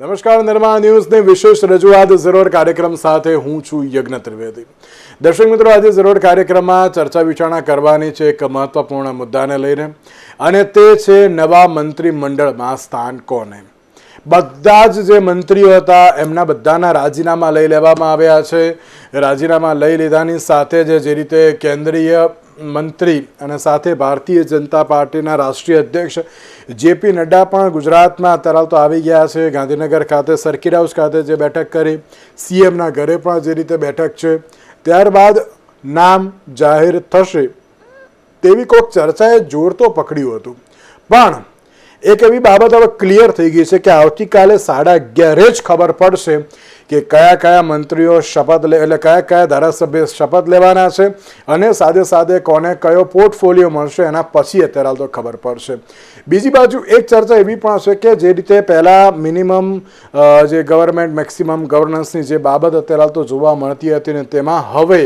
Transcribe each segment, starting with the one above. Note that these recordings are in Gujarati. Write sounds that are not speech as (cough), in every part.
નમસ્કાર, નિર્માણ ન્યૂઝની વિશેષ રજૂઆત ઝરોડ કાર્યક્રમ સાથે હું છું યજ્ઞ ત્રિવેદી. દર્શક મિત્રો, આજે ઝરોડ કાર્યક્રમમાં ચર્ચા વિચારણા કરવાની છે એક મહત્વપૂર્ણ મુદ્દાને લઈને. અને તે છે નવા મંત્રીમંડળમાં સ્થાન કોને? બધા જ જે મંત્રીઓ હતા, એમના બધાના રાજીનામા લઈ લેવામાં આવ્યા છે. રાજીનામા લઈ લીધાની સાથે જ જે રીતે કેન્દ્રીય મંત્રી અને સાથે ભારતીય જનતા પાર્ટીના રાષ્ટ્રીય અધ્યક્ષ જેપી નડ્ડા પણ ગુજરાતમાં અત્યારે તો આવી ગયા છે. ગાંધીનગર ખાતે સર્કિટ હાઉસ ખાતે જે બેઠક કરી સીએમના ઘરે પણ જે રીતે બેઠક છે. ત્યારબાદ નામ જાહેર થશે તેવી કોઈક ચર્ચાએ જોર તો પકડ્યું હતું. પણ એક એવી બાબત હવે ક્લિયર થઈ ગઈ છે કે આવતીકાલે સાડા અગિયારે જ ખબર પડશે કે કયા કયા મંત્રીઓ શપથ લે એટલે કયા કયા ધારાસભ્ય શપથ લેવાના છે અને સાથે સાથે કોને કયો પોર્ટફોલિયો મળશે એના પછી અત્યારે હાલ તો ખબર પડશે. બીજી બાજુ એક ચર્ચા એવી પણ હશે કે જે રીતે પહેલાં મિનિમમ જે ગવર્મેન્ટ મેક્સિમમ ગવર્નન્સની જે બાબત અત્યારે હાલ તો જોવા મળતી હતી ને તેમાં હવે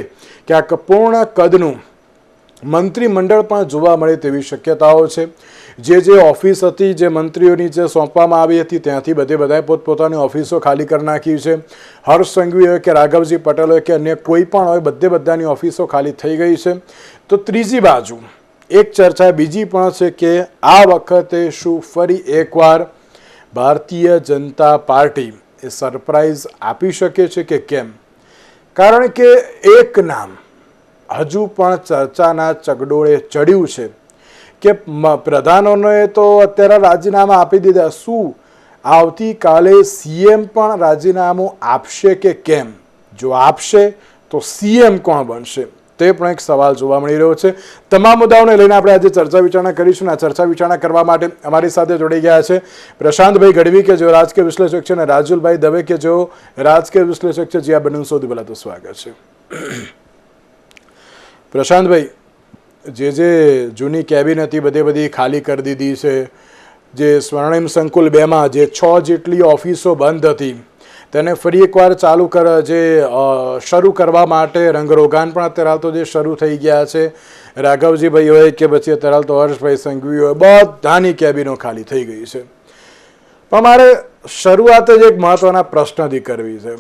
ક્યાંક પૂર્ણ કદનું મંત્રીમંડળ પણ જોવા મળે તેવી શક્યતાઓ છે. જે જે ઓફિસ હતી, જે મંત્રીઓની જે સોંપવામાં આવી હતી, ત્યાંથી બધે બધાએ પોતપોતાની ઓફિસો ખાલી કરી નાખી છે. હર્ષ સંઘવી હોય કે રાઘવજી પટેલ હોય કે અન્ય કોઈ પણ હોય, બધે બધાની ઓફિસો ખાલી થઈ ગઈ છે. તો ત્રીજી બાજુ, એક ચર્ચા બીજી પણ છે કે આ વખતે શું ફરી એકવાર ભારતીય જનતા પાર્ટી એ સરપ્રાઇઝ આપી શકે છે કે કેમ? કારણ કે એક નામ હજુ પણ ચર્ચાના ચગડોળે ચડ્યું છે. કે પ્રધાનોને તો અત્યારે રાજીનામા આપી દીધા. શું? આવતીકાલે સીએમ પણ રાજીનામું આપશે કે કેમ? જો આપશે, તો સીએમ કોણ બનશે? તે પણ એક સવાલ જોવા મળી રહ્યો છે. તમામ મુદ્દાઓને લઈને આપણે આજે ચર્ચા વિચારણા કરીશું આ ચર્ચા વિચારણા કરવા માટે અમારી સાથે જોડાઈ ગયા છે પ્રશાંતભાઈ ગઢવી કે જેઓ રાજકીય વિશ્લેષક છે અને રાજુલભાઈ દવે કે જેઓ રાજકીય વિશ્લેષક છે, જે આ બંને સૌથી પહેલાં તો સ્વાગત છે. (coughs) પ્રશાંતભાઈ જે જે જૂની કેબિન હતી, બધે બધી ખાલી કરી દીધી છે. જે સ્વર્ણિમ સંકુલ બેમાં જે છ જેટલી ઓફિસો બંધ હતી, તેને ફરી એકવાર ચાલુ કર, જે શરૂ કરવા માટે રંગરોગાન પણ અત્યારે તો જે શરૂ થઈ ગયા છે. રાઘવજીભાઈ હોય કે પછી અત્યારે તો હર્ષભાઈ સંઘવી હોય બધાની કેબિનો ખાલી થઈ ગઈ છે. પણ મારે શરૂઆત જ એક મહત્વના પ્રશ્નથી કરવી છે.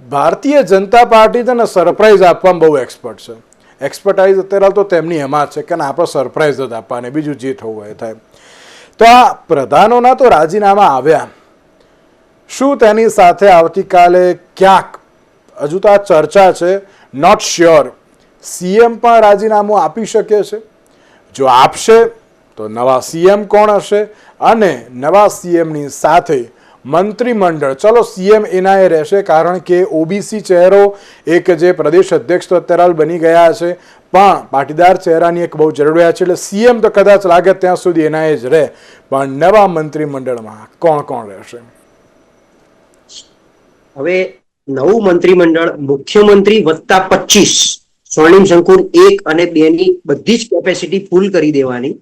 ભારતીય જનતા પાર્ટી છે ને સરપ્રાઈઝ આપવામાં બહુ એક્સપર્ટ છે. એક્સપર્ટાઇઝ અત્યારે તો તેમની એમાં છે કે આપણે સરપ્રાઇઝ જ આપવાની, બીજું જે થવું હોય થાય. તો આ પ્રધાનોના તો રાજીનામા આવ્યા. શું તેની સાથે આવતીકાલે ક્યાંક? હજુ તો આ ચર્ચા છે. નોટ શ્યોર સીએમ પણ રાજીનામું આપી શકે છે. જો આપશે, તો નવા સીએમ કોણ હશે? અને નવા સીએમની સાથે મંત્રીમંડળ. ચલો સીએમ એના રહેશે કારણ કે ઓબીસી ચહેરો એક જે પ્રદેશ અધ્યક્ષ તો અત્યારે બની ગયા છે. પણ પાટીદાર ચહેરાની એક બહુ જરૂરિયાત છે. એટલે સીએમ તો કદાચ લાગે ત્યાં સુધી એના જ રહે. પણ નવા મંત્રીમંડળમાં કોણ કોણ રહેશે? હવે નવું મંત્રીમંડળ મુખ્યમંત્રી વત્તા પચીસ, સ્વર્ણિમ શંકુર એક અને બે ની બધી જ કેપેસિટી ફૂલ કરી દેવાની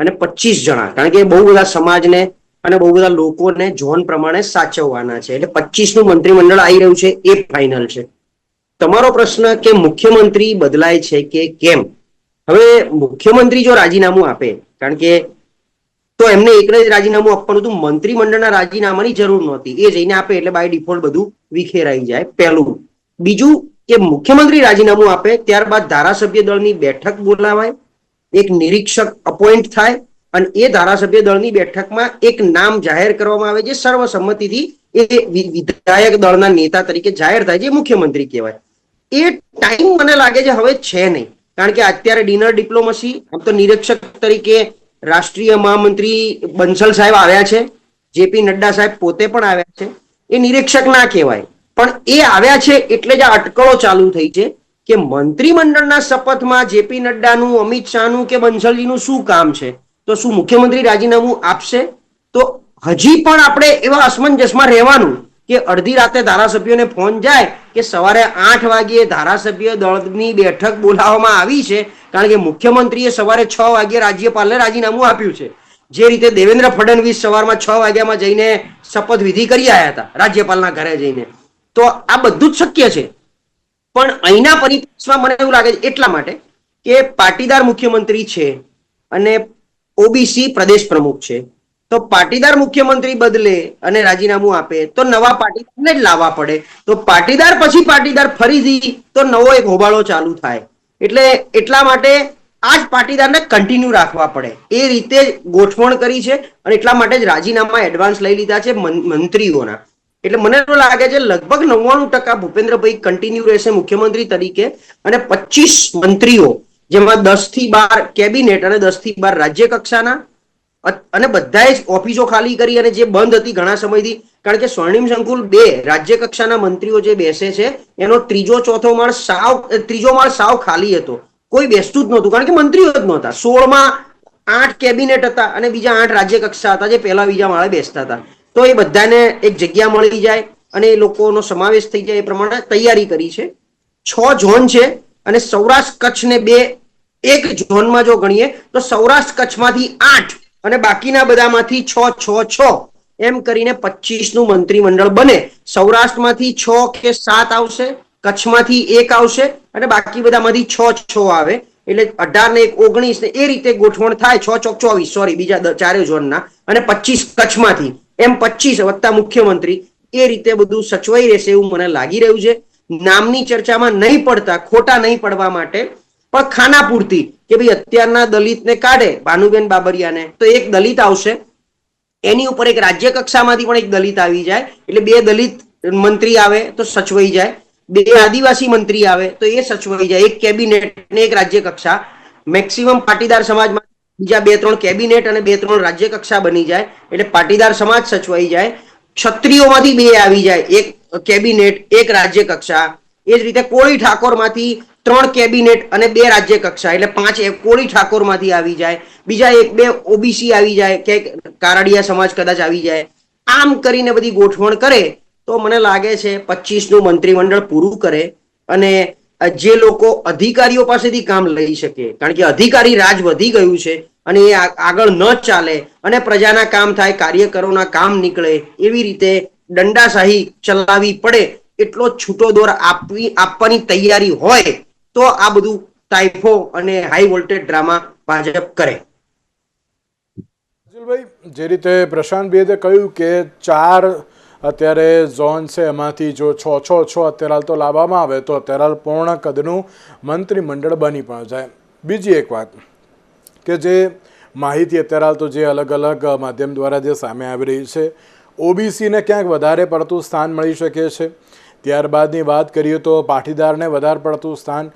અને પચીસ જણા. કારણ કે બહુ બધા સમાજને અને બહુ બધા લોકોને ઝોન પ્રમાણે સાચવવાના છે. એટલે પચીસનું મંત્રીમંડળ આવી રહ્યું છે, એ ફાઇનલ છે. તમારો પ્રશ્ન કે મુખ્યમંત્રી બદલાય છે કે કેમ? હવે મુખ્યમંત્રી જો રાજીનામું આપે, કારણ કે તો એમને એકને જ રાજીનામું આપવાનું હતું, મંત્રીમંડળના રાજીનામાની જરૂર નહોતી. એ જઈને આપે એટલે બાય ડિફોલ્ટ બધું વિખેરાઈ જાય, પહેલું. બીજું કે મુખ્યમંત્રી રાજીનામું આપે, ત્યારબાદ ધારાસભ્ય દળની બેઠક બોલાવાય, એક નિરીક્ષક અપોઇન્ટ થાય અને એ ધારાસભ્ય દળની બેઠકમાં એક નામ જાહેર કરવામાં આવે છે સર્વસંમતિથી એ વિધાયક દળના નેતા તરીકે જાહેર થાય છે મુખ્યમંત્રી કહેવાય. એ ટાઈમ મને લાગે છે હવે છે નહીં. કારણ કે અત્યારે ડિનર ડિપ્લોમસી, આમ તો નિરીક્ષક તરીકે રાષ્ટ્રીય મહામંત્રી બંસલ સાહેબ આવ્યા છે, જેપી નડ્ડા સાહેબ પોતે પણ આવ્યા છે. એ નિરીક્ષક ના કહેવાય. પણ એ આવ્યા છે એટલે જ આ અટકળો ચાલુ થઈ છે કે મંત્રીમંડળના શપથમાં જેપી નડ્ડાનું, અમિત શાહનું કે બંસલજીનું શું કામ છે? તો શું મુખ્યમંત્રી રાજીનામું આપશે? તો હજી પણ આપણે એવા અસમંજસમાં રહેવાનું કે અડધી રાતે ધારાસભ્યોને ફોન જાય કે સવારે આઠ વાગ્યે ધારાસભ્ય દળની બેઠક બોલાવવામાં આવી છે, કારણ કે મુખ્યમંત્રીએ સવારે છ વાગ્યે રાજ્યપાલને રાજીનામું આપ્યું છે. જે રીતે દેવેન્દ્ર ફડણવીસ સવારમાં છ વાગ્યામાં જઈને શપથવિધિ કરી આવ્યા હતા, રાજ્યપાલના ઘરે જઈને. તો આ બધું જ શક્ય છે. પણ અહીંના પરિપ્રેક્ષમાં મને એવું લાગે છે એટલા માટે કે પાટીદાર મુખ્યમંત્રી છે અને ઓબીસી પ્રદેશ પ્રમુખ છે. તો પાટીદાર મુખ્યમંત્રી બદલે અને રાજીનામું આપે, તો નવા પાટીદારને જ લાવવા પડે. તો પાટીદાર પછી પાટીદાર ફરીથી, તો નવો એક હોબાળો ચાલુ થાય. એટલે એટલા માટે આ જ પાટીદારને કન્ટિન્યુ રાખવા પડે. એ રીતે ગોઠવણ કરી છે અને એટલા માટે જ રાજીનામા એડવાન્સ લઈ લીધા છે મંત્રીઓના. એટલે મને એવું લાગે છે લગભગ નવ્વાણું ટકા ભૂપેન્દ્રભાઈ કન્ટિન્યુ રહેશે મુખ્યમંત્રી તરીકે અને પચીસ મંત્રીઓ જેમાં દસથી બાર કેબિનેટ અને દસથી બાર રાજ્ય કક્ષાના અને બધાએ જ ઓફિસો ખાલી કરી અને જે બંધ હતી ઘણા સમયથી, કારણ કે સ્વર્ણિમ સંકુલ બે રાજ્ય કક્ષાના મંત્રીઓ જે બેસે છે, એનો ત્રીજો ચોથો માળ સાવ ત્રીજો માળ સાવ ખાલી હતો. કોઈ બેસતું જ નહોતું, કારણ કે મંત્રીઓ જ નહોતા. સોળમાં આઠ કેબિનેટ હતા અને બીજા આઠ રાજ્ય કક્ષા હતા જે પહેલા બીજા માળે બેસતા હતા. તો એ બધાને એક જગ્યા મળી જાય અને એ લોકોનો સમાવેશ થઈ જાય એ પ્રમાણે તૈયારી કરી છે. છ ઝોન છે. અને સૌરાષ્ટ્ર કચ્છને બે, એક ઝોનમાં જો ગણીએ, તો સૌરાષ્ટ્ર કચ્છમાંથી આઠ અને બાકીના બધામાંથી છ છ છ. એમ કરીને પચીસનું મંત્રીમંડળ બને. સૌરાષ્ટ્રમાંથી છ કે સાત આવશે, કચ્છમાંથી એક આવશે અને બાકી બધામાંથી છ છ આવે. એટલે અઢાર ને એક ઓગણીસ ને એ રીતે ગોઠવણ થાય, છ ચોક ચોવીસ સોરી બીજા ચારે ઝોનના. અને પચીસ કચ્છમાંથી. એમ પચીસ વત્તા મુખ્યમંત્રી એ રીતે બધું સચવાઈ રહેશે એવું મને લાગી રહ્યું છે. નામની ચર્ચામાં નહીં પડતા, ખોટા નહીં પડવા માટે. પણ ખાના પૂરતી કે ભાઈ અત્યારના દલિતને કાઢે ભાનુબેન બાબરિયાને, તો એક દલિત આવશે. એની ઉપર એક રાજ્ય કક્ષામાંથી પણ એક દલિત આવી જાય. એટલે બે દલિત મંત્રી આવે તો સચવાઈ જાય. બે આદિવાસી મંત્રી આવે તો એ સચવાઈ જાય. એક કેબિનેટ ને એક રાજ્ય કક્ષા. મેક્સિમમ પાટીદાર સમાજમાં બીજા બે ત્રણ કેબિનેટ અને બે ત્રણ રાજ્ય કક્ષા બની જાય. એટલે પાટીદાર સમાજ સચવાઈ જાય. ક્ષત્રિયોમાંથી બે આવી જાય. એક કેબિનેટ, એક રાજ્ય કક્ષા એ જ રીતે કોળી ઠાકોરમાંથી ત્રણ કેબિનેટ અને બે રાજ્ય કક્ષા એટલે પાંચ કોળી ઠાકોરમાંથી આવી જાય. બીજા એક બે ઓબીસી આવી જાય કે કારડિયા સમાજ કદાચ આવી જાય. આમ કરીને બધી ગોઠવણ કરે તો મને લાગે છે પચીસનું મંત્રીમંડળ પૂરું કરે અને જે લોકો અધિકારીઓ પાસેથી કામ લઈ શકે, કારણ કે અધિકારી રાજ વધી ગયું છે અને એ આગળ ન ચાલે અને પ્રજાના કામ થાય, કાર્યકરોના કામ નીકળે એવી રીતે દંડાશાહી ચલાવી પડે એટલો છૂટો દોર આપવી, આપવાની તૈયારી હોય તો આ બધું ટાઈફો અને હાઈ વોલ્ટેજ ડ્રામા ભાજપ કરે. જે રીતે પ્રશાંત બેદે કહ્યું કે ચાર અત્યારે ઝોન છે, એમાંથી જો છ છ છ અત્યારે હાલ તો લાવવામાં આવે, તો અત્યારે હાલ પૂર્ણ કદનું મંત્રીમંડળ બની પણ જાય. બીજી એક વાત કે જે માહિતી અત્યારે હાલ તો જે અલગ અલગ માધ્યમ દ્વારા જે સામે આવી રહી છે ઓબીસીને ક્યાંક વધારે પડતું સ્થાન મળી શકે છે. ત્યારબાદની વાત કરીએ તો પાટીદારને વધારે પડતું સ્થાન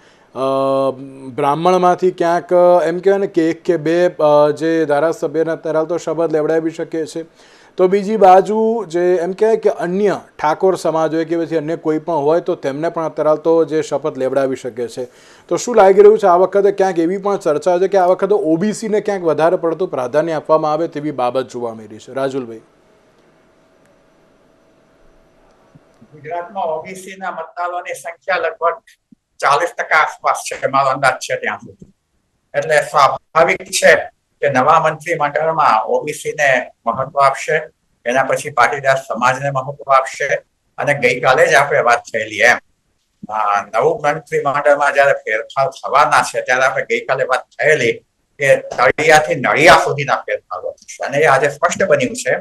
બ્રાહ્મણમાંથી ક્યાંક, એમ કહેવાય ને કે એક કે બે જે ધારાસભ્યના તરાલ તો શપથ લેવડાવી શકે છે. તો બીજી બાજુ જે એમ કહેવાય કે અન્ય ઠાકોર સમાજ હોય કે પછી અન્ય કોઈ પણ હોય, તો તેમને પણ અત્યારે તો જે શપથ લેવડાવી શકે છે. તો શું લાગી રહ્યું છે આ વખતે ક્યાંક એવી પણ ચર્ચા છે કે આ વખતે ઓબીસીને ક્યાંક વધારે પડતું પ્રાધાન્ય આપવામાં આવે તેવી બાબત જોવા મળી છે? રાજુલભાઈ. ગુજરાતમાં ઓબીસી ના મતદારોની સંખ્યા લગભગ ચાલીસ ટકા આસપાસ છે. મારો અંદાજ છે ત્યાં સુધી. એટલે સ્વાભાવિક છે કે નવા મંત્રી મંડળમાં ઓબીસી ને મહત્વ આપશે, એના પછી પાટીદાર સમાજને મહત્વ આપશે અને ગઈકાલે જ આપણે વાત થયેલી એમ. નવું મંત્રી મંડળમાં જયારે ફેરફાર થવાના છે, ત્યારે આપણે ગઈકાલે વાત થયેલી કે તળિયાથી નળિયા સુધીના ફેરફારો થશે. અને એ આજે સ્પષ્ટ બન્યું છે.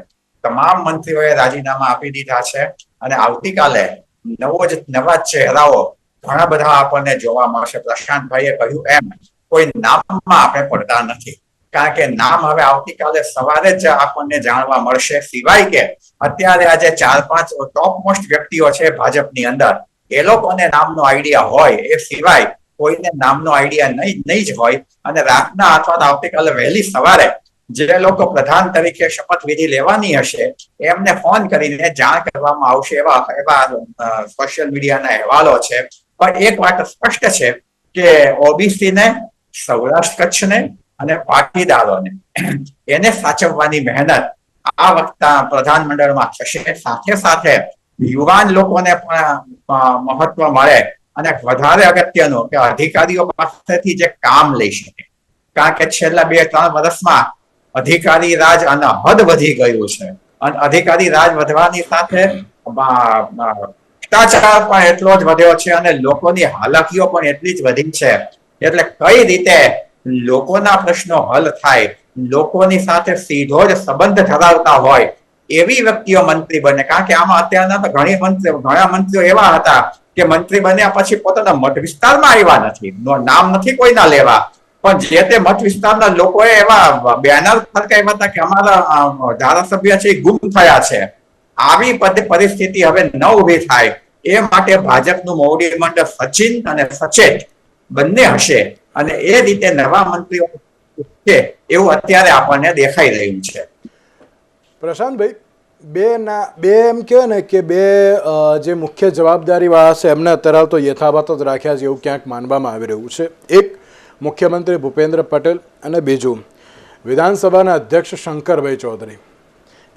તમામ મંત્રીઓએ રાજીનામા આપી દીધા છે. અને આવતીકાલે નવો જ, નવા ચહેરાઓ ઘણા બધા આપણને જોવા મળશે. પ્રશાંતભાઈએ કહ્યું એમ, કોઈ નામમાં આપણે પડતા નથી. કારણ કે નામ હવે આવતીકાલે સવારે જ આપણને જાણવા મળશે. સિવાય કે અત્યારે આજે ચાર, પાંચ ટોપ મોસ્ટ વ્યક્તિઓ છે ભાજપની અંદર. એ લોકોને નામનો આઈડિયા હોય, એ સિવાય કોઈને નામનો આઈડિયા નહીં નહીં જ હોય. અને રાતના અથવા આવતીકાલે વહેલી સવારે જે લોકો પ્રધાન તરીકે શપથવિધિ લેવાની હશે, એમને ફોન કરીને જાણ કરવામાં આવશે એવા એવા સોશિયલ મીડિયાના અહેવાલો છે. પણ એક વાત સ્પષ્ટ છે કે ઓબીસી ને સૌરાષ્ટ્ર કચ્છને અને પાટીદારોને એને સાચવવાની મહેનત આ વખતે પ્રધાનમંડળમાં થશે. સાથે સાથે યુવાન લોકોને પણ મહત્વ મળે અને વધારે અગત્યનું કે અધિકારીઓ પાસેથી જે કામ લઈ શકે. કારણ કે છેલ્લા બે ત્રણ વર્ષમાં અધિકારી રાજ આના હદ વધી ગયું છે. અને અધિકારી રાજ વધવાની સાથે ભ્રષ્ટાચાર પણ એટલો જ વધ્યો છે અને લોકોની હાલાકીઓ પણ એટલી જ વધી છે. એટલે કઈ રીતે લોકોના પ્રશ્નો હલ થાય, લોકોની સાથે સીધો જ સંબંધ ધરાવતા હોય, એવી વ્યક્તિઓ મંત્રી બને. કારણ કે આમાં અત્યારના તો ઘણી મંત્રીઓ, ઘણા મંત્રીઓ એવા હતા કે મંત્રી બન્યા પછી પોતાના મઠ વિસ્તારમાં આવ્યા નથી. નામ નથી કોઈના લેવા. પણ જે તે મત વિસ્તારના લોકોએ એવા બેનર ફરકાવ્યા હતા કે અમારા ધારાસભ્ય છે એ ગુમ થયા છે. આવી પરિસ્થિતિ હવે ન ઊભી થાય. એ માટે ભાજપનું મોવડી મંડળ સચિન અને સચેત બંને હશે અને એ રીતે નવા મંત્રીઓ છે એવું અત્યારે આપણને દેખાઈ રહ્યું છે. પ્રશાંતભાઈ, બે ના, બે એમ કહે ને કે બે જે મુખ્ય જવાબદારીવાળા છે એમને અત્યારે તો યથાવત જ રાખ્યા છે એવું ક્યાંક માનવામાં આવી રહ્યું છે. એક મુખ્યમંત્રી ભૂપેન્દ્ર પટેલ અને બીજું વિધાનસભાના અધ્યક્ષ શંકરભાઈ ચૌધરી.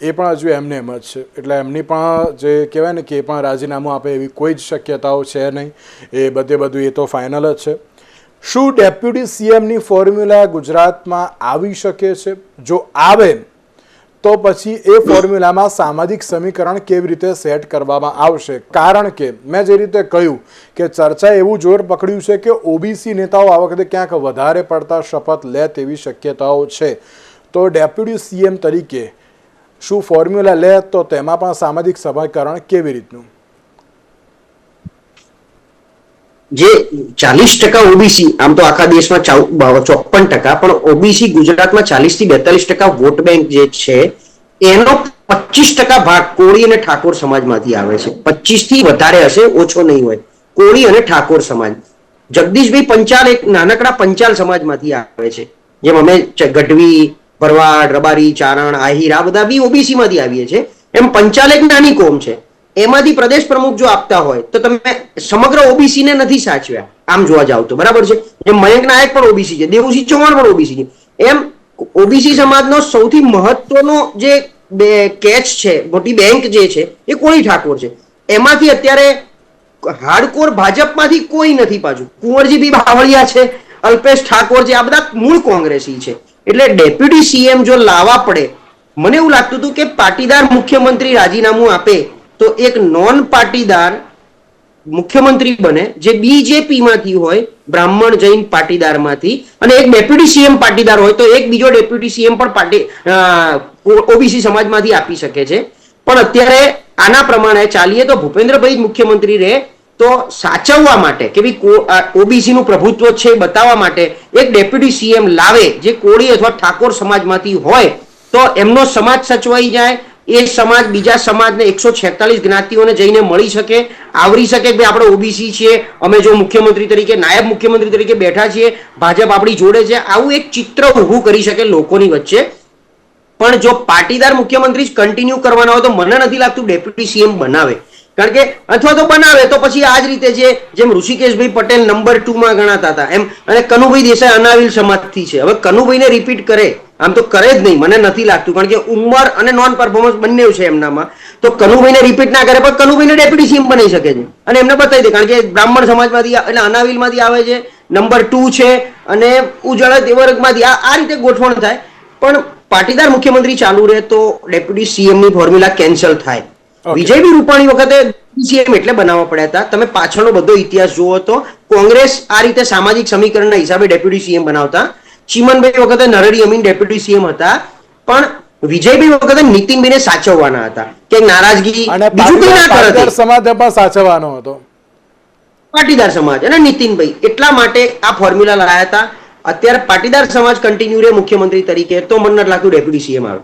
એ પણ હજુ એમને એમ જ છે. એટલે એમની પણ જે કહેવાય ને કે એ પણ રાજીનામું આપે એવી કોઈ જ શક્યતાઓ છે નહીં. એ બધે બધું એ તો ફાઇનલ જ છે. શું ડેપ્યુટી સીએમની ફોર્મ્યુલા ગુજરાતમાં આવી શકે છે? જો આવે તો પછી એ ફોર્મ્યુલામાં સામાજિક સમીકરણ કેવી રીતે સેટ કરવામાં આવશે? કારણ કે મેં જે રીતે કહ્યું કે ચર્ચાએ એવું જોર પકડ્યું છે કે ઓબીસી નેતાઓ આ વખતે ક્યાંક વધારે પડતા શપથ લે તેવી શક્યતાઓ છે. તો ડેપ્યુટી સીએમ તરીકે શું ફોર્મ્યુલા લે? તો તેમાં પણ સામાજિક સમીકરણ કેવી રીતનું? જે ચાલીસ ટકા ઓબીસી આમ તો આખા દેશમાં ચોપન ટકા, પણ ઓબીસી ગુજરાતમાં ચાલીસથી બેતાલીસ ટકા વોટ બેંક જે છે, એનો પચીસ ટકા ભાગ કોળી અને ઠાકોર સમાજમાંથી આવે છે. પચીસથી વધારે હશે, ઓછો નહીં હોય. કોળી અને ઠાકોર સમાજ. જગદીશભાઈ પંચાલ એક નાનકડા પંચાલ સમાજમાંથી આવે છે, જેમ અમે ગઢવી, ભરવાડ, રબારી, ચારણ, આહિર, આ બધા બી ઓબીસી માંથી આવીએ છીએ. એમ પંચાલ એક નાની કોમ છે. એમાંથી પ્રદેશ પ્રમુખ જો આપતા હોય, તો તમે સમગ્ર ઓબીસી ને નથી સાચવ્યા. આમ જોવા જાવ તો. બરાબર છે? જેમ મયંક નાયક પણ ઓબીસી છે દેવુસિંહ ચૌહાણ પણ ઓબીસી છે. એમ ઓબીસી સમાજનો સૌથી મહત્વનો જે કેચ છે, મોટી બેંક જે છે, એ કોળી ઠાકોર છે. એમાંથી અત્યારે હાર્ડકોર ભાજપમાંથી કોઈ નથી પાછું. કુંવરજી બી બાવળિયા છે, અલ્પેશ ઠાકોર છે, આ બધા મૂળ કોંગ્રેસી છે. એટલે ડેપ્યુટી સીએમ જો લાવવા પડે, મને એવું લાગતું હતું કે પાટીદાર મુખ્યમંત્રી રાજીનામું આપે તો એક નોન પાટીદાર મુખ્યમંત્રી બને, જે બીજેપી માંથી હોય, બ્રાહ્મણ જૈન પાટીદારમાંથી, અને એક ડેપ્યુટી સીએમ પાટીદાર હોય, તો એક બીજો ડેપ્યુટી સીએમ પણ પાટી ઓબીસી સમાજમાંથી આપી શકે છે. પણ અત્યારે આના પ્રમાણે ચાલીએ તો ભૂપેન્દ્રભાઈ મુખ્યમંત્રી રહે, તો સાચવવા માટે કે ભાઈ ઓબીસી નું પ્રભુત્વ છે બતાવવા માટે એક ડેપ્યુટી સીએમ લાવે, જે કોળી અથવા ઠાકોર સમાજમાંથી હોય, તો એમનો સમાજ સચવાઈ જાય એ સમાજ, બીજા સમાજને એકસો છેતાલીસ જ્ઞાતિઓને જઈને મળી શકે, આવરી શકે કે આપણે ઓબીસી છીએ, અમે જો મુખ્યમંત્રી તરીકે, નાયબ મુખ્યમંત્રી તરીકે બેઠા છીએ, ભાજપ આપણી જોડે છે, આવું એક ચિત્ર ઊભું કરી શકે લોકોની વચ્ચે. પણ જો પાટીદાર મુખ્યમંત્રી જ કન્ટિન્યુ કરવાના હોય તો મને નથી લાગતું ડેપ્યુટી સીએમ બનાવે. કારણ કે અથવા તો બનાવે, તો પછી આ જ રીતે જે, જેમ ઋષિકેશભાઈ પટેલ નંબર ટુ માં ગણાતા હતા, એમ. અને કનુભાઈ દેસાઈ અનાવિલ સમાજથી છે. હવે કનુભાઈને રિપીટ કરે. આમ તો કરે જ નહીં મને નથી લાગતું કારણ કે ઉંમર અને નોન પરફોર્મન્સ બંને છે એમનામાં. તો કનુભાઈને રિપીટ ના કરે પણ કનુભાઈને ડેપ્યુટી સીએમ બની શકે છે. અને એમને બતાવી દે કારણ કે બ્રાહ્મણ સમાજમાંથી એટલે અનાવિલમાંથી આવે છે નંબર ટુ છે અને ઉજળા દેવર્ગમાંથી આ આ રીતે ગોઠવણ થાય. પણ પાટીદાર મુખ્યમંત્રી ચાલુ રહે તો ડેપ્યુટી સીએમની ફોર્મ્યુલા કેન્સલ થાય. વિજય વિજયભાઈ રૂપાણી વખતે સીએમ એટલે બનાવવા પડ્યા હતા. તમે પાછળનો બધો ઇતિહાસ જુઓ તો કોંગ્રેસ આ રીતે સામાજિક સમીકરણના હિસાબે ડેપ્યુટી સીએમ બનાવતા. ચીમનભાઈ વખતે નરડી અમીન ડેપ્યુટી સીએમ હતા પણ વિજયભાઈ વખતે નીતિનભાઈને સાચવવાના હતા. કે નારાજગી બીજું કંઈ ના કરત. સમાજે પણ સાચવવાનો હતો. પાટીદાર સમાજ અને નીતિનભાઈ એટલા માટે આ ફોર્મ્યુલા લાયા હતા. અત્યારે પાટીદાર સમાજ કન્ટિન્યુ રહે મુખ્યમંત્રી તરીકે તો મને નથી લાગતું ડેપ્યુટી સીએમ આવે.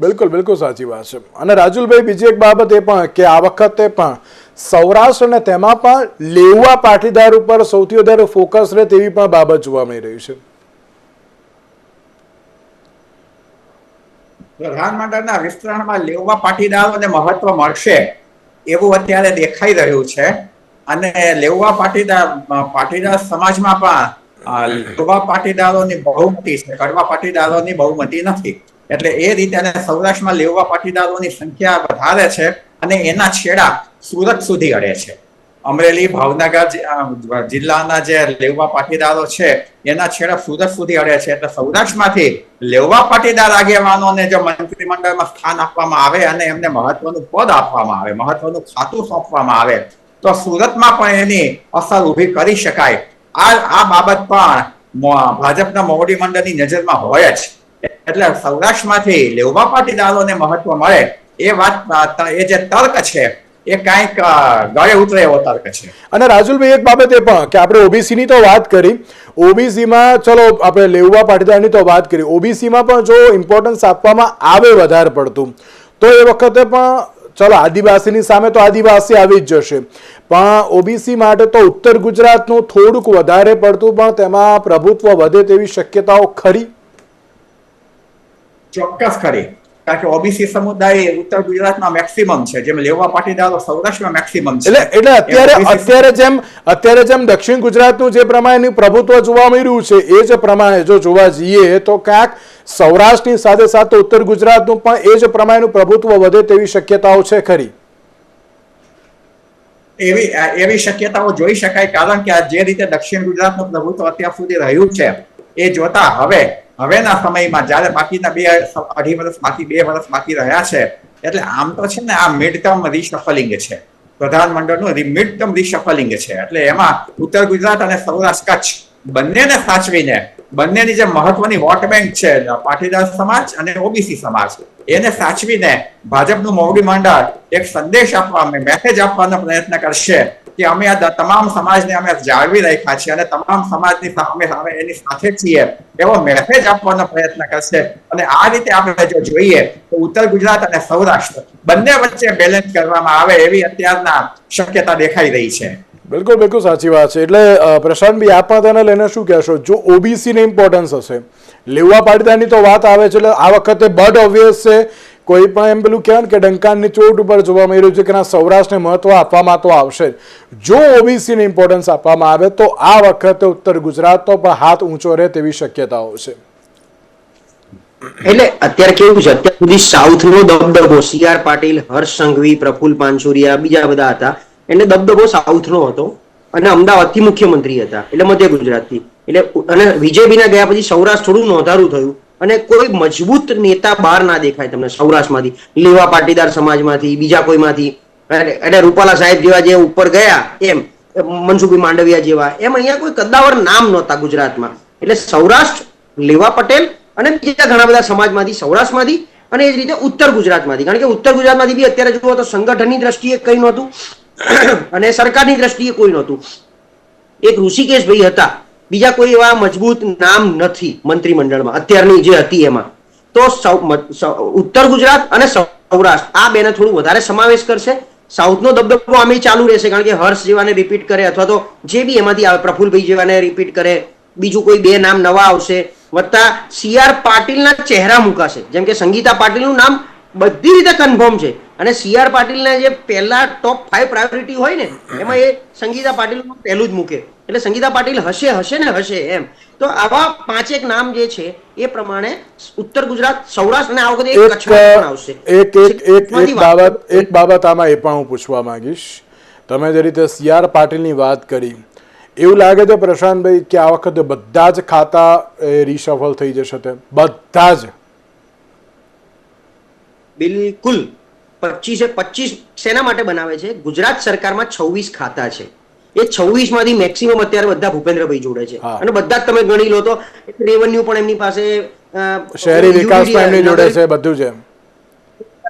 બિલકુલ બિલકુલ સાચી વાત છે. અને રાજુલભાઈ બીજી એક બાબત એ પણ કે આ વખતે પણ સૌરાષ્ટ્ર અને તેમાં પણ લેવા પાટીદાર ઉપર સૌથી વધારે ફોકસ રહે તેવી પણ બાબત જોવા મળી રહી છે. પ્રધાનમંત્રીના વિસ્તરણમાં લેવા પાટીદારોને મહત્વ મળશે એવું અત્યારે દેખાઈ રહ્યું છે. અને લેવા પાટીદાર પાટીદાર સમાજમાં પણ લેવા પાટીદારોની બહુમતી છે. કડવા પાટીદારોની બહુમતી નથી. એટલે એ રીતે સૌરાષ્ટ્રમાં લેવા પાટીદારોની સંખ્યા વધારે છે અને એના છેડા સુરત સુધી અડે છે. અમરેલી, ભાવનગર જિલ્લાના જે લેવા પાટીદારો છે, એના છેડા સુરત સુધી અડે છે. એટલે સૌરાષ્ટ્રમાંથી લેવા પાટીદાર આગેવાનોને જો મંત્રીમંડળમાં સ્થાન આપવામાં આવે અને એમને મહત્વનું પદ આપવામાં આવે, મહત્વનું ખાતું સોંપવામાં આવે, તો સુરતમાં પણ એની અસર ઊભી કરી શકાય. આ આ બાબત પણ ભાજપના મોવડી મંડળની નજરમાં હોય જ. એટલે સૌરાષ્ટ્રમાંથી લેવા પાટીદારોને મહત્વ મળે એ વાત, એ જે તર્ક છે એ કાંઈક ગળે ઉતરે એવો તર્ક છે. અને રાજુલભાઈ એક બાબત એ પણ કે આપણે ઓબીસી ની તો વાત કરી ઓબીસીમાં ચલો આપણે લેઉવા પાટીદારની તો વાત કરી ઓબીસીમાં પણ જો ઇમ્પોર્ટન્સ આપવામાં આવે વધારે પડતું તો એ વખતે પણ ચલો આદિવાસીની સામે તો આદિવાસી આવી જ જશે. પણ ઓબીસી માટે તો ઉત્તર ગુજરાતનું થોડુંક વધારે પડતું પણ તેમાં પ્રભુત્વ વધે તેવી શક્યતાઓ ખરી? ચોક્કસ ખરી. કારણ કે ઓબીસી સમુદાય ઉત્તર ગુજરાતમાં મેક્સિમમ છે. જેમ લેવા પાટીદારો સૌરાષ્ટ્રમાં મેક્સિમમ છે. એટલે એટલે અત્યારે અત્યારે જેમ અત્યારે જેમ દક્ષિણ ગુજરાતનું જે પ્રમાણેનું પ્રભુત્વ જોવા મળી રહ્યું છે એ જ પ્રમાણે જો જોવા જઈએ તો ક્યાંક સૌરાષ્ટ્રની સાથે સાથે ઉત્તર ગુજરાતનું પણ એ જ પ્રમાણેનું પ્રભુત્વ વધે તેવી શક્યતાઓ છે ખરી? એવી એવી શક્યતાઓ જોઈ શકાય કારણ કે આ જે રીતે દક્ષિણ ગુજરાતનું પ્રભુત્વ અત્યાર સુધી રહ્યું છે એ જોતા હવે હવેના સમયમાં જ્યારે બાકીના બે અઢી વર્ષ, બાકી બે વર્ષ બાકી રહ્યા છે, એટલે આમ તો છે ને આ મિડ ટર્મ રિશફલિંગ છે. પ્રધાનમંડળનું મિડ ટર્મ રિશફલિંગ છે. એટલે એમાં ઉત્તર ગુજરાત અને સૌરાષ્ટ્ર કચ્છ બંનેને સાચવીને, બંનેની જે મહત્વની વોટ બેંક છે, પાટીદાર સમાજ અને ઓબીસી સમાજ, એને સાચવીને ભાજપનું મોવડી મંડળ એક સંદેશ આપવા મેસેજ આપવાનો પ્રયત્ન કરશે. કે અમે આ તમામ સમાજને અમે જાળવી રાખ્યા છે અને તમામ સમાજની સામે સામે એની સાથે છીએ. એવો મેસેજ આપવાનો પ્રયત્ન કરશે. અને આ રીતે આપણે જો જોઈએ, તો ઉત્તર ગુજરાત અને સૌરાષ્ટ્ર બંને વચ્ચે બેલેન્સ કરવામાં આવે એવી અત્યારના શક્યતા દેખાઈ રહી છે. બિલકુલ બિલકુલ સાચી વાત છે. એટલે પ્રશાંતભાઈ આપ પણ તેને લઈને શું કહેશો? જો ઓબીસીની ઇમ્પોર્ટન્સ હશે, લેવા પાટીદારની તો વાત આવે છે, એટલે આ વખતે બર્ડ ઓબ્વિયસ છે કોઈ પણ એમ પેલું કહેવાય ને કે ડંકાનની ચોટ ઉપર જોવા મળી રહ્યું છે કે સૌરાષ્ટ્રને મહત્વ આપવામાં તો આવશે જ. જો ઓબીસીને ઇમ્પોર્ટન્સ આપવામાં આવે તો આ વખતે ઉત્તર ગુજરાતનો પણ હાથ ઊંચો રહે તેવી શક્યતાઓ છે. એટલે અત્યારે કેવું છે? અત્યાર સુધી સાઉથ નો દબદબો સી આર પાટીલ, હર્ષ સંઘવી, પ્રફુલ પાનસુરિયા બીજા બધા હતા. એટલે દબદબો સાઉથ નો હતો અને અમદાવાદથી મુખ્યમંત્રી હતા. એટલે મધ્ય ગુજરાતથી. એટલે અને વિજયભાઈના ગયા પછી સૌરાષ્ટ્ર થોડું નોંધારું થયું. અને કોઈ મજબૂત નેતા બહાર ના દેખાય તમને સૌરાષ્ટ્રમાંથી, લેવા પાટીદાર સમાજમાંથી, બીજા કોઈમાંથી. એટલે રૂપાલા સાહેબ જેવા જે ઉપર ગયા, એમ, મનસુખભાઈ માંડવિયા જેવા, એમ અહીંયા કોઈ કદાવર નામ નહોતા ગુજરાતમાં. એટલે સૌરાષ્ટ્ર, લેવા પટેલ અને બીજા ઘણા બધા સમાજમાંથી, સૌરાષ્ટ્રમાંથી અને એ જ રીતે ઉત્તર ગુજરાતમાંથી. કારણ કે ઉત્તર ગુજરાતમાંથી બી અત્યારે જુઓ તો સંગઠનની દ્રષ્ટિએ કંઈ નહોતું અને સરકારની દ્રષ્ટિએ કોઈ નહોતું. એક ઋષિકેશભાઈ હતા બીજા કોઈ એવા મજબૂત નામ નથી મંત્રીમંડળમાં, અત્યારની જે હતી એમાં. તો સૌ- ઉત્તર ગુજરાત અને સૌરાષ્ટ્ર, આ બેને થોડું વધારે સમાવેશ કરશે. સાઉથનો દબદબો આમે ચાલુ રહેશે, કારણ કે હર્ષ જેવાને રિપીટ કરે, અથવા તો જે બી એમાંથી આવે, પ્રફુલભાઈ જેવાને રિપીટ કરે, બીજું કોઈ બે નામ નવા આવશે. વત્તા સી આર પાટીલના ચહેરા મુકાશે, જેમ કે સંગીતા પાટીલનું નામ બધી રીતે કન્ફર્મ છે. અને સી આર પાટીલના જે પહેલા ટોપ ફાઈવ પ્રાયોરિટી હોય ને, એમાં એ સંગીતા પાટીલનું પહેલું જ મૂકે. એટલે સંગીતા પાટીલ હશે હશે ને હશે એમ. તો આવા પાંચેક નામ જે છે એ પ્રમાણે ઉત્તર ગુજરાત સૌરાષ્ટ્ર અને આ વખતે એક પણ આવશે. એક એક એક એક બાબત એક બાબત આમાં એ પણ હું પૂછવા માંગીશ. તમે જે રીતે સી આર પાટીલની વાત કરી એવું લાગે છે પ્રશાંતભાઈ કે આ વખતે બધા જ ખાતા રીશફલ થઈ જશે તે બધા જ. બિલકુલ. પચીસે પચીસ શેના માટે બનાવે છે. ગુજરાત સરકારમાં છવ્વીસ ખાતા છે. એ છવ્વીસમાંથી મેક્સિમમ અત્યારે બધા ભૂપેન્દ્રભાઈ જોડે છે. અને બધા જ તમે ગણી લો તો રેવન્યુ પણ એમની પાસે શહેરી વિકાસ પણ એમની જોડે છે બધું છે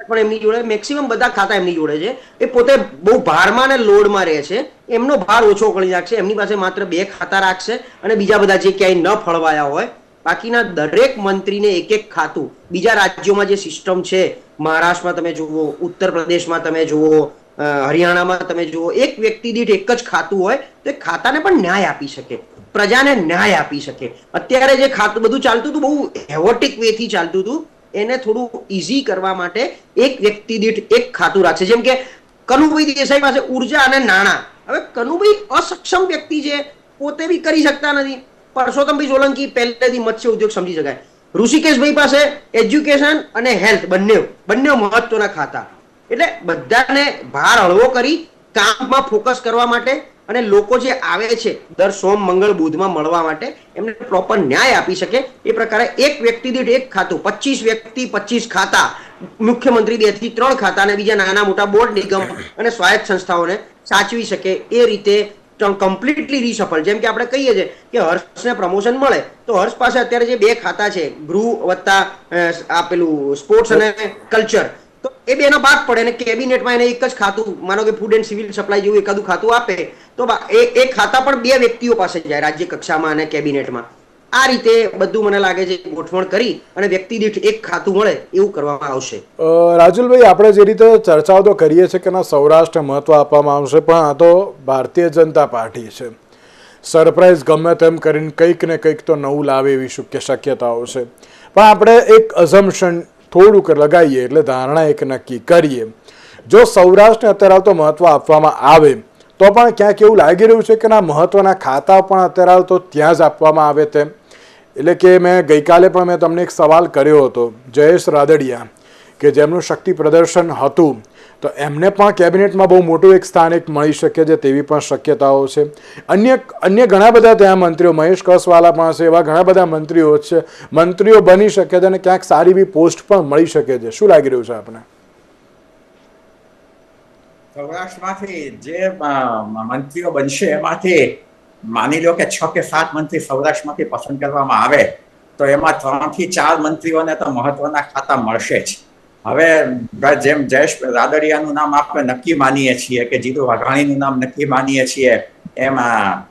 પણ એમની જોડે મેક્સિમમ બધા ખાતા એમની જોડે છે. એ પોતે બહુ ભારમાં ને લોડમાં રહે છે. એમનો ભાર ઓછો કરી નાખશે એમની પાસે માત્ર બે ખાતા રાખશે અને બીજા બધા જે ક્યાંય ન ફળવાયા હોય બાકીના દરેક મંત્રીને એક એક ખાતું. બીજા રાજ્યોમાં જે સિસ્ટમ છે મહારાષ્ટ્રમાં તમે જુઓ ઉત્તર પ્રદેશમાં તમે જુઓ હરિયાણામાં તમે જુઓ, એક વ્યક્તિ દીઠ એક જ ખાતું હોય, તો એ ખાતાને પણ ન્યાય આપી શકે. પ્રજાને ન્યાય આપી શકે. અત્યારે જે ખાતું, બધું ચાલતું હતું, બહુ હેવોટિક વેથી ચાલતું હતું, એને થોડું ઇઝી કરવા માટે એક વ્યક્તિ દીઠ એક ખાતું રાખશે. જેમ કે, કનુભાઈ દેસાઈ પાસે ઊર્જા અને નાણાં. હવે કનુભાઈ અસક્ષમ વ્યક્તિ છે, પોતે બી કરી શકતા નથી. પરસોત્તમભાઈ સોલંકી પહેલેથી મત્સ્ય ઉદ્યોગ સમજી શકાય. ઋષિકેશભાઈ પાસે એજ્યુકેશન અને હેલ્થ બંને બંને મહત્વના ખાતા. એટલે બધાને ભાર હળવો કરી કામમાં ફોકસ કરવા માટે અને લોકો જે આવે છે, દર સોમ, મંગળ, બુધમાં મળવા માટે એમને પ્રોપર ન્યાય આપી શકે. એ પ્રકારે એક વ્યક્તિ દીઠ એક ખાતું, પચીસ વ્યક્તિ પચીસ ખાતા, મુખ્યમંત્રી બેથી ત્રણ ખાતા અને બીજા નાના મોટા બોર્ડ નિગમ અને સ્વાયત્ત સંસ્થાઓને સાચવી શકે. એ રીતે કમ્પ્લીટલી રિસફલ જેમ કે આપણે કહીએ છીએ કે હર્ષને પ્રમોશન મળે, તો હર્ષ પાસે અત્યારે જે બે ખાતા છે, ગૃહ વત્તા આપેલું સ્પોર્ટ્સ અને કલ્ચર તો એ બેનો ભાગ પડે અને કેબિનેટમાં એને એક જ ખાતું, માનો કે ફૂડ એન્ડ સિવિલ સપ્લાય જેવું એકાદું ખાતું આપે, તો એ એ ખાતા પણ બે વ્યક્તિઓ પાસે જાય રાજ્ય કક્ષામાં અને કેબિનેટમાં. આ રીતે બધું મને લાગે છે ગોઠવણ કરી અને વ્યક્તિ દીઠ એક ખાતું મળે એવું કરવામાં આવશે. રાજુલભાઈ, આપણે જે રીતે ચર્ચાઓ તો કરીએ છીએ કે ના, સૌરાષ્ટ્ર મહત્વ આપવામાં આવશે, પણ આ તો ભારતીય જનતા પાર્ટી છે. સરપ્રાઈઝ ગમે તેમ કરીને કંઈક ને કંઈક તો નવું લાવે એવી શક્ય શક્યતાઓ છે. પણ આપણે એક અઝમ્પશન થોડુંક લગાવીએ એટલે ધારણા એક નક્કી કરીએ. જો સૌરાષ્ટ્રને અત્યારે આવતો તો મહત્વ આપવામાં આવે, તો પણ ક્યાંક એવું લાગી રહ્યું છે કે ના, મહત્વના ખાતા પણ અત્યારે આવતો ત્યાં જ આપવામાં આવે તેમ. એટલે કે મેં ગઈકાલે પણ મેં તમને એક સવાલ કર્યો હતો, જયેશ રાદડિયા, કે જેમનું શક્તિ પ્રદર્શન હતું. તો એમને પણ કેબિનેટમાં બહુ મોટું એક સ્થાન એક મળી શકે છે તેવી પણ શક્યતાઓ છે. અન્ય અન્ય ઘણા બધા ત્યાં મંત્રીઓ, મહેશ કસવાલા પણ છે એવા ઘણા બધા મંત્રીઓ છે. મંત્રીઓ બની શકે છે અને ક્યાંક સારી એવી પોસ્ટ પણ મળી શકે છે. શું લાગી રહ્યું છે આપણે સૌરાષ્ટ્રમાંથી જે મંત્રીઓ બનશે એમાંથી માની લો કે છ કે સાત મંત્રી સૌરાષ્ટ્રમાંથી પસંદ કરવામાં આવે, તો એમાં ત્રણથી ચાર મંત્રીઓને તો મહત્વના ખાતા મળશે જ. હવે જેમ જયેશ રાદડિયાનું નામ આપણે નક્કી માનીએ છીએ કે જીતુ વાઘાણીનું નામ નક્કી માનીએ છીએ એમાં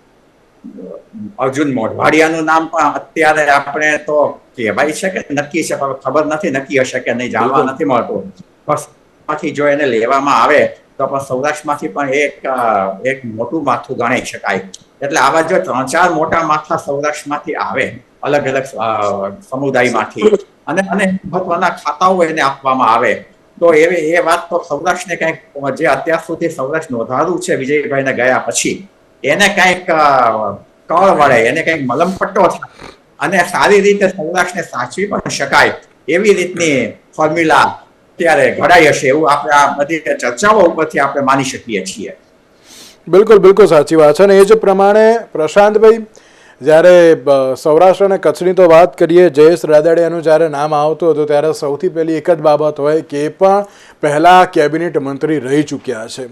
અર્જુન મોઢવાડિયાનું નામ પણ અત્યારે આપણે તો કહેવાય છે કે નક્કી છે પણ ખબર નથી નક્કી હશે કે નહીં જાણવા નથી મળતું. બસમાંથી જો એને લેવામાં આવે તો પણ સૌરાષ્ટ્રમાંથી પણ એક એક મોટું માથું ગણાઈ શકાય. એટલે આવા જો ત્રણ ચાર મોટા માથા સૌરાષ્ટ્રમાંથી આવે અલગ અલગ સમુદાયમાંથી અને અને મહત્વના ખાતાઓ એને આપવામાં આવે. તો એવી એ વાત તો સૌરાષ્ટ્રને કંઈક, જે અત્યાર સુધી સૌરાષ્ટ્ર નોંધાયું છે, વિજયભાઈને ગયા પછી, એને કંઈક કળ વળે, એને કંઈક મલમપટ્ટો થાય. અને સારી રીતે સૌરાષ્ટ્રને સાચવી પણ શકાય એવી રીતની ફોર્મ્યુલા ત્યારે ઘડાઈ હશે એવું આપણે આ બધી ચર્ચાઓ ઉપરથી આપણે માની શકીએ છીએ. બિલકુલ બિલકુલ સાચી વાત છે. અને એ જ પ્રમાણે પ્રશાંતભાઈ જ્યારે સૌરાષ્ટ્ર અને કચ્છની તો વાત કરીએ, જયેશ રાદડિયાનું જ્યારે નામ આવતું હતું, ત્યારે સૌથી પહેલી એક જ બાબત હોય કે પણ પહેલાં કેબિનેટ મંત્રી રહી ચૂક્યા છે.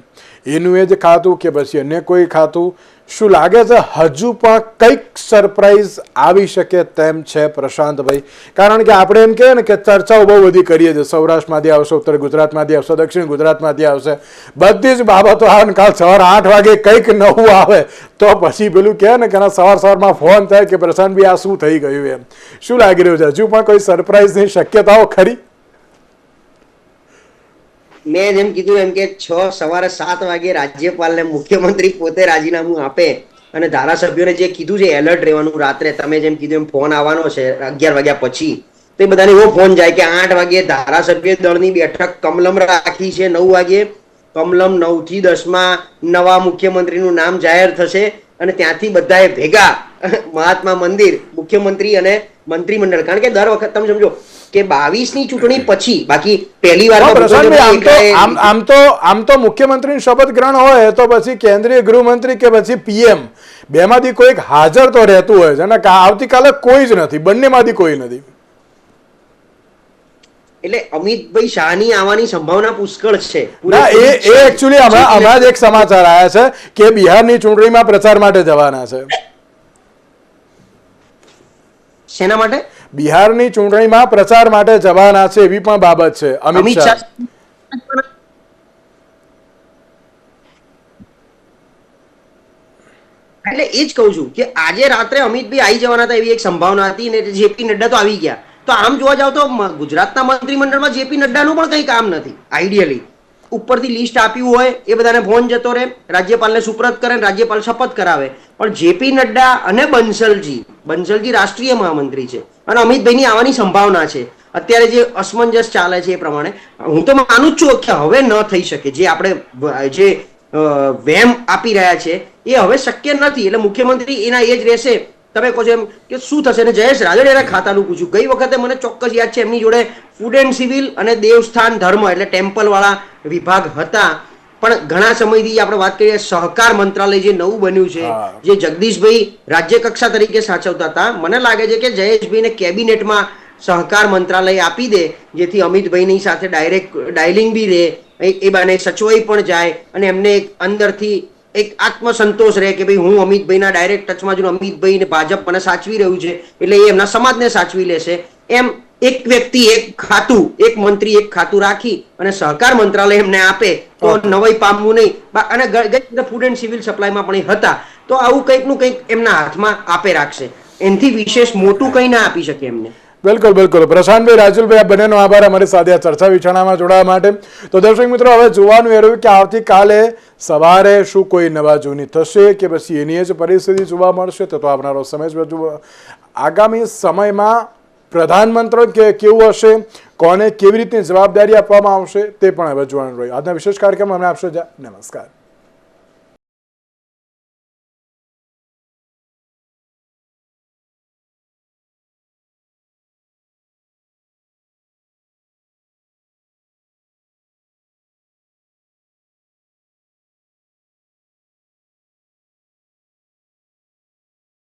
એનું એ જ ખાતું કે પછી અન્ય કોઈ ખાતું? શું લાગે છે હજુ પણ કંઈક સરપ્રાઈઝ આવી શકે તેમ છે પ્રશાંતભાઈ? કારણ કે આપણે એમ કહીએ ને કે ચર્ચાઓ બહુ બધી કરીએ છીએ. સૌરાષ્ટ્રમાંથી આવશે, ઉત્તર ગુજરાતમાંથી આવશે, દક્ષિણ ગુજરાતમાંથી આવશે. બધી જ બાબતો આવે ને કાલ સવાર આઠ વાગે કંઈક નવું આવે. તો પછી પેલું કહે ને કે સવાર સવારમાં ફોન થાય કે પ્રશાંતભાઈ, આ શું થઈ ગયું એમ? શું લાગી રહ્યું છે? હજુ પણ કોઈ સરપ્રાઈઝની શક્યતાઓ ખરી? મેં જેમ કીધું એમ કે છ સવારે સાત વાગે રાજ્યપાલને મુખ્યમંત્રી પોતે રાજીનામું આપે અને ધારાસભ્યોને જે કીધું છે એલર્ટ રહેવાનું રાત્રે, તમે જેમ કીધું એમ ફોન આવવાનો છે અગિયાર વાગ્યા પછી, તો એ બધાને એવો ફોન જાય કે આઠ વાગે ધારાસભ્ય દળની બેઠક કમલમ રાખી છે, નવ વાગે, કમલમ નવથી દસમાં નવા મુખ્યમંત્રીનું નામ જાહેર થશે અને ત્યાંથી બધાએ ભેગા મહાત્મા મંદિર, મુખ્યમંત્રી અને મંત્રીમંડળ. કારણ કે દર વખત તમે સમજો કે બાવીસની ચૂંટણી પછી બાકી પહેલી વાર આમ તો આમ તો આમ તો મુખ્યમંત્રી શપથ ગ્રહણ હોય તો પછી કેન્દ્રીય ગૃહમંત્રી કે પછી પીએમ બેમાંથી કોઈક હાજર તો રહેતું હોય છે અને આવતીકાલે કોઈ જ નથી બંનેમાંથી કોઈ નથી. એટલે અમિતભાઈ શાહની આવવાની સંભાવના પુષ્કળ છે. ના એ એ એકચ્યુઅલી હમણાં હમણાં જ એક સમાચાર આવ્યા છે કે બિહારની ચૂંટણીમાં પ્રચાર માટે જવાના છે. શેના માટે? બિહારની ચૂંટણીમાં પ્રચાર માટે જવાના છે એવી પણ બાબત છે. અમિત શાહ. એટલે એ જ કહું છું કે આજે રાત્રે અમિતભાઈ આવી જવાના હતા એવી એક સંભાવના હતી ને જેપી નડ્ડા તો આવી ગયા. તો આમ જોવા જાવ તો ગુજરાતના મંત્રીમંડળમાં જેપી નડ્ડાનું પણ કંઈ કામ નથી આઈડિયલી ઉપરથી લિસ્ટ આપ્યું હોય એ બધાને ફોન જતો રહે રાજ્યપાલને સુપ્રત કરે રાજ્યપાલ શપથ કરાવે. પણ જેપી નડ્ડા અને બંસલજી બંસલજી રાષ્ટ્રીય મહામંત્રી છે. અને અમિતભાઈની આવવાની સંભાવના છે. અત્યારે જે અસમંજસ ચાલે છે એ પ્રમાણે, હું તો માનું છું કે હવે ન થઈ શકે. જે આપણે જે વેમ આપી રહ્યા છે, એ હવે શક્ય નથી. એટલે મુખ્યમંત્રી એના એ જ રહેશે. તમે કહો છો એમ કે શું થશે? અને જયેશ રાદડિયાના ખાતાનું પૂછ્યું ગઈ વખતે મને ચોક્કસ યાદ છે, એમની જોડે ફૂડ એન્ડ સિવિલ અને દેવસ્થાન ધર્મ, એટલે ટેમ્પલ વાળા વિભાગ હતા. પણ ઘણા સમયથી આપણે વાત કરીએ સહકાર મંત્રાલય જે નવું બન્યું છે જે જગદીશભાઈ રાજ્ય કક્ષા તરીકે સાચવતા હતા મને લાગે છે કે જયેશભાઈને કેબિનેટમાં સહકાર મંત્રાલય આપી દે જેથી અમિતભાઈની સાથે ડાયરેક્ટ ડાયલિંગ બી રહે એ- બાને સચવાઈ પણ જાય અને એમને એક અંદરથી એક આત્મસંતોષ રહે કે ભાઈ હું અમિતભાઈના ડાયરેક્ટ ટચમાં છું અમિતભાઈને ભાજપ મને સાચવી રહ્યું છે એટલે એ એમના સમાજને સાચવી લેશે એમ એક વ્યક્તિ એક ખાતું એક મંત્રી એક ખાતું રાખી અને સહકાર મંત્રાલય એમને આપે તો. નવાઈ પામવું નહીં. અને ગઈ ફૂડ એન્ડ સિવિલ સપ્લાયમાં પણ હતા. તો આવું કંઈકનું કંઈક એમના હાથમાં આપે રાખશે. એનાથી વિશેષ મોટું કંઈ ના આપી શકે એમને. બિલકુલ બિલકુલ. પ્રશાંતભાઈ રાજુલભાઈ આ બંનેનો આભાર. અમારી સાથે આ ચર્ચા વિચારણામાં જોડાવા માટે. તો દર્શક મિત્રો હવે જોવાનું એ રહ્યું કે આવતીકાલે સવારે શું કોઈ નવા જૂની થશે કે પછી એની જ પરિસ્થિતિ જોવા મળશે? તો તો આવનારો સમય જ આગામી સમયમાં પ્રધાનમંત્રી કે કેવું હશે? કોને કેવી રીતની જવાબદારી આપવામાં આવશે? તે પણ હવે જોવાનું રહ્યું. આજના વિશેષ કાર્યક્રમ અમને આપશો જા. નમસ્કાર.